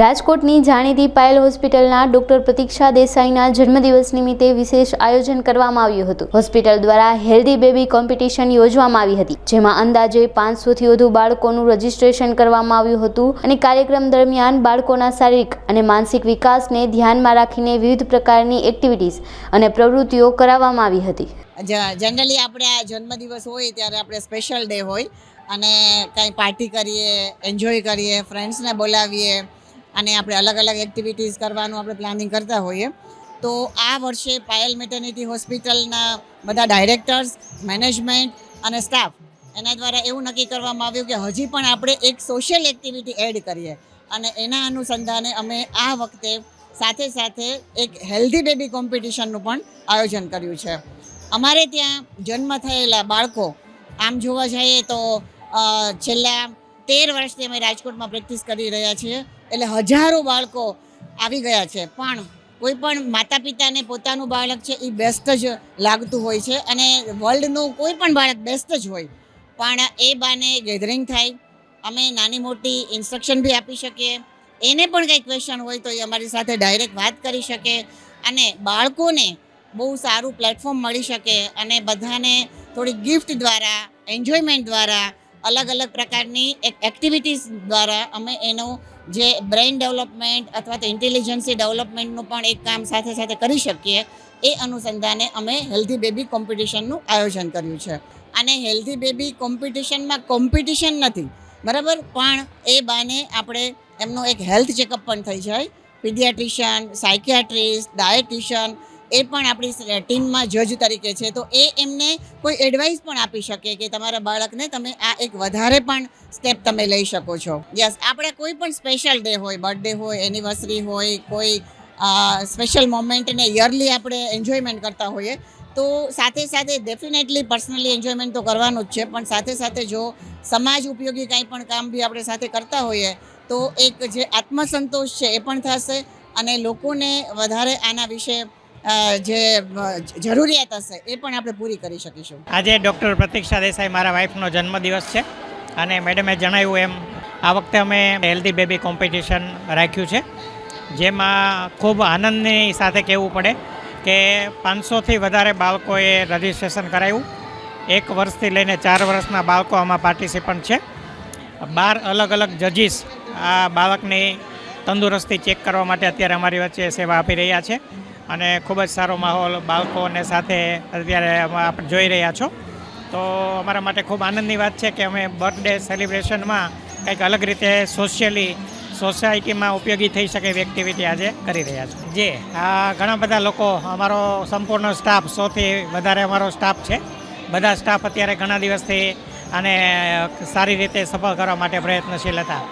રાજકોટની જાણીતી પાયલ હોસ્પિટલના ડોક્ટર પ્રતીક્ષા દેસાઈના જન્મદિવસ નિમિત્તે વિશેષ આયોજન કરવામાં આવ્યું હતું. હોસ્પિટલ દ્વારા હેલ્ધી બેબી કોમ્પિટિશન યોજવામાં આવી હતી, જેમાં અંદાજે પાંચસોથી વધુ બાળકોનું રજીસ્ટ્રેશન કરવામાં આવ્યું હતું અને કાર્યક્રમ દરમિયાન બાળકોના શારીરિક અને માનસિક વિકાસને ધ્યાનમાં રાખીને વિવિધ પ્રકારની એક્ટિવિટીઝ અને પ્રવૃત્તિઓ કરાવવામાં આવી હતી. જનરલી આપણે આ જન્મદિવસ હોય ત્યારે આપણે સ્પેશિયલ ડે હોય અને કંઈ પાર્ટી કરીએ, એન્જોય કરીએ, ફ્રેન્ડ્સને બોલાવીએ અને આપણે અલગ અલગ એક્ટિવિટીઝ કરવાનું આપણે પ્લાનિંગ કરતા હોઈએ. તો આ વર્ષે પાયલ મેટર્નિટી હોસ્પિટલના બધા ડાયરેક્ટર્સ મેનેજમેન્ટ અને સ્ટાફ એના દ્વારા એવું નક્કી કરવામાં આવ્યું કે હજી પણ આપણે એક સોશિયલ એક્ટિવિટી એડ કરીએ. અને એના અનુસંધાને અમે આ વખતે સાથે સાથે એક હેલ્ધી બેબી કોમ્પિટિશનનું પણ આયોજન કર્યું છે. અમારે ત્યાં જન્મ થયેલા બાળકો, આમ જોવા જઈએ તો છેલ્લા તેર વર્ષથી અમે રાજકોટમાં પ્રેક્ટિસ કરી રહ્યા છીએ. એટલે હજારો બાળકો આવી ગયા છે. પણ કોઈ પણ માતા પિતાને પોતાનું બાળક છે એ બેસ્ટ જ લાગતું હોય છે અને વર્લ્ડનું કોઈ પણ બાળક બેસ્ટ જ હોય. પણ એ બાને ગેધરિંગ થાય. અમે નાની મોટી ઇન્સ્ટ્રક્શન બી આપી શકીએ. એને પણ કંઈ ક્વેશ્ચન હોય તો એ અમારી સાથે ડાયરેક્ટ વાત કરી શકે અને બાળકોને બહુ સારું પ્લેટફોર્મ મળી શકે અને બધાને થોડી ગિફ્ટ દ્વારા એન્જોયમેન્ટ દ્વારા અલગ અલગ પ્રકારની એક એક્ટિવિટીઝ દ્વારા અમે એનું જે બ્રેઇન ડેવલપમેન્ટ અથવા તો ઇન્ટેલિજન્સી ડેવલપમેન્ટનું પણ એક કામ સાથે સાથે કરી શકીએ, એ અનુસંધાને અમે હેલ્ધી બેબી કોમ્પિટિશનનું આયોજન કર્યું છે. અને હેલ્ધી બેબી કોમ્પિટિશનમાં કોમ્પિટિશન નથી, બરાબર? પણ એ બાને આપણે એમનું એક હેલ્થ ચેકઅપ પણ થઈ જાય. પીડિયાટ્રિશિયન સાયકિયાટ્રિસ્ટ ડાયટિશિયન એ પણ આપણી ટીમમાં જજ તરીકે છે. તો એ એમને કોઈ એડવાઇસ પણ આપી શકે કે તમારા બાળકને તમે આ એક વધારે પણ સ્ટેપ તમે લઈ શકો છો. યસ, આપણે કોઈ પણ સ્પેશિયલ ડે હોય, બર્થડે હોય, એનિવર્સરી હોય, કોઈ સ્પેશિયલ મોમેન્ટને યરલી આપણે એન્જોયમેન્ટ કરતા હોઈએ, તો સાથે સાથે ડેફિનેટલી પર્સનલી એન્જોયમેન્ટ તો કરવાનું જ છે, પણ સાથે સાથે જો સમાજ ઉપયોગી કાંઈ પણ કામ બી આપણે સાથે કરતા હોઈએ, તો એક જે આત્મસંતોષ છે એ પણ થશે અને લોકોને વધારે આના વિશે જે જરૂરિયાત હશે, એ પણ આપણે પૂરી કરી શકીશું. આજે ડૉક્ટર પ્રતીક્ષા દેસાઈ મારા વાઈફનો જન્મદિવસ છે અને મેડમે જણાવ્યું એમ, આ વખતે અમે હેલ્ધી બેબી કોમ્પિટિશન રાખ્યું છે, જેમાં ખૂબ આનંદની સાથે કહેવું પડે કે પાંચસોથી વધારે બાળકોએ રજિસ્ટ્રેશન કરાવ્યું એક વર્ષથી લઈને ચાર વર્ષના બાળકો આમાં પાર્ટિસિપન્ટ છે. બાર અલગ અલગ જજીસ આ બાળકની તંદુરસ્તી ચેક કરવા માટે અત્યારે અમારી વચ્ચે સેવા આપી રહ્યા છે. અને ખૂબ જ સારો માહોલ બાળકોને સાથે અત્યારે આપણે આપ જોઈ રહ્યા છો. તો અમારા માટે ખૂબ આનંદની વાત છે કે અમે બર્થડે સેલિબ્રેશનમાં કંઈક અલગ રીતે સોશિયલી સોસાયટીમાં ઉપયોગી થઈ શકે એવી એક્ટિવિટી આજે કરી રહ્યા છે. જે આ ઘણા બધા લોકો, અમારો સંપૂર્ણ સ્ટાફ, સૌથી વધારે અમારો સ્ટાફ છે. બધા સ્ટાફ અત્યારે ઘણા દિવસથી આને સારી રીતે સફળ કરવા માટે પ્રયત્નશીલ હતા.